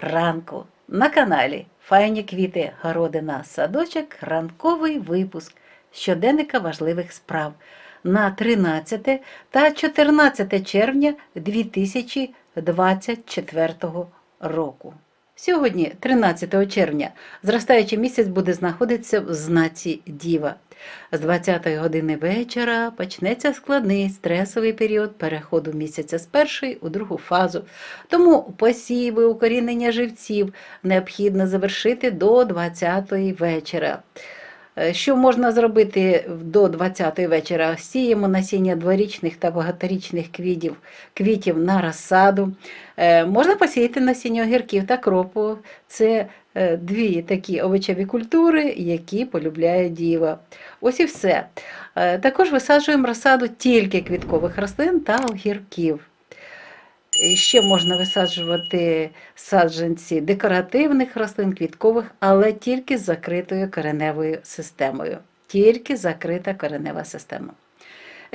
ранку на каналі Файні квіти, городина, садочок, ранковий випуск щоденника важливих справ на 13 та 14 червня 2024 року. Сьогодні, 13 червня, зростаючий місяць буде знаходитися в знаці Діва. З 20 години вечора почнеться складний стресовий період переходу місяця з першої у другу фазу. Тому посіви, укорінення живців необхідно завершити до 20-ї вечора. Е, Що можна зробити до 20-ї вечора? Сіємо насіння дворічних та багаторічних квітів, квітів на розсаду. Е, Можна посіяти насіння огірків та кропу. Це е, дві такі овочеві культури, які полюбляє діва. Ось і все. Також висаджуємо розсаду тільки квіткових рослин та огірків. Ще можна висаджувати саджанці декоративних рослин, квіткових, але тільки з закритою кореневою системою. Тільки закрита коренева система.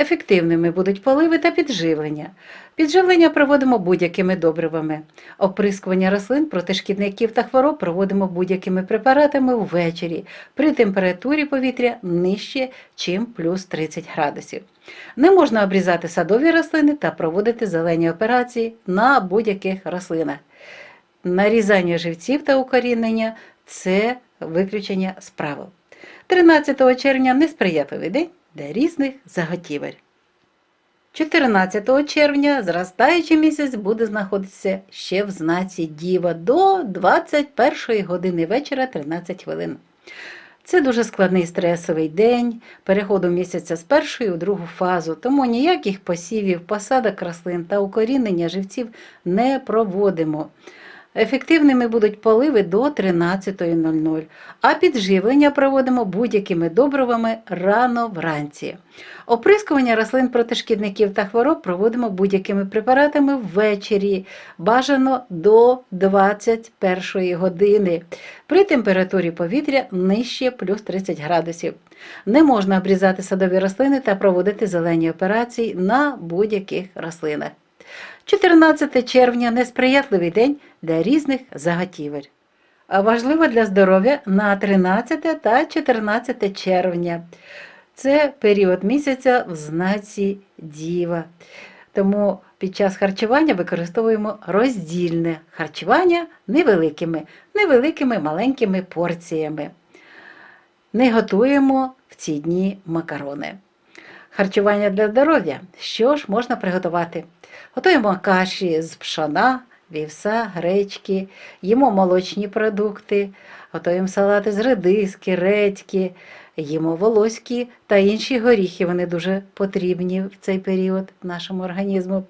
Ефективними будуть поливи та підживлення. Підживлення проводимо будь-якими добривами. Оприскування рослин проти шкідників та хвороб проводимо будь-якими препаратами ввечері при температурі повітря нижче, чим плюс 30 градусів. Не можна обрізати садові рослини та проводити зелені операції на будь-яких рослинах. Нарізання живців та укорінення це виключення з правил. 13 червня несприятливий день для різних заготівель. 14 червня зростаючий місяць буде знаходитися ще в знаці Діва до 21 години вечора 13 хвилин. Це дуже складний стресовий день переходу місяця з першої у другу фазу, тому ніяких посівів, посадок рослин та укорінення живців не проводимо. Ефективними будуть поливи до 13.00, а підживлення проводимо будь-якими добривами рано вранці. Оприскування рослин проти шкідників та хвороб проводимо будь-якими препаратами ввечері, бажано до 21 години, при температурі повітря нижче плюс 30 градусів. Не можна обрізати садові рослини та проводити зелені операції на будь-яких рослинах. 14 червня несприятливий день для різних заготівель. Важливо для здоров'я на 13 та 14 червня. Це період місяця в знаці Діва. Тому під час харчування використовуємо роздільне харчування невеликими, невеликими маленькими порціями. Не готуємо в ці дні макарони. Харчування для здоров'я. Що ж можна приготувати? Готуємо каші з пшона, вівса, гречки, їмо молочні продукти, готуємо салати з редиски, редьки, їмо волоські та інші горіхи. Вони дуже потрібні в цей період нашому організму.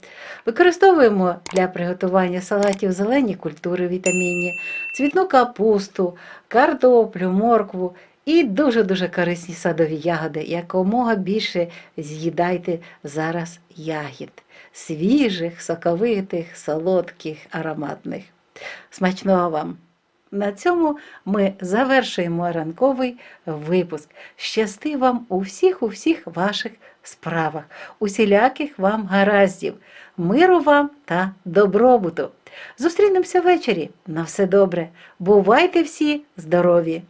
Використовуємо для приготування салатів зелені культури вітамінні, цвітну капусту, картоплю, моркву і дуже-дуже корисні садові ягоди. Якомога більше з'їдайте зараз ягід. Свіжих, соковитих, солодких, ароматних. Смачного вам! На цьому ми завершуємо ранковий випуск. Щасти вам у всіх у всіх ваших справах, усіляких вам гараздів, миру вам та добробуту. Зустрінемося ввечері. На все добре. Бувайте всі здорові!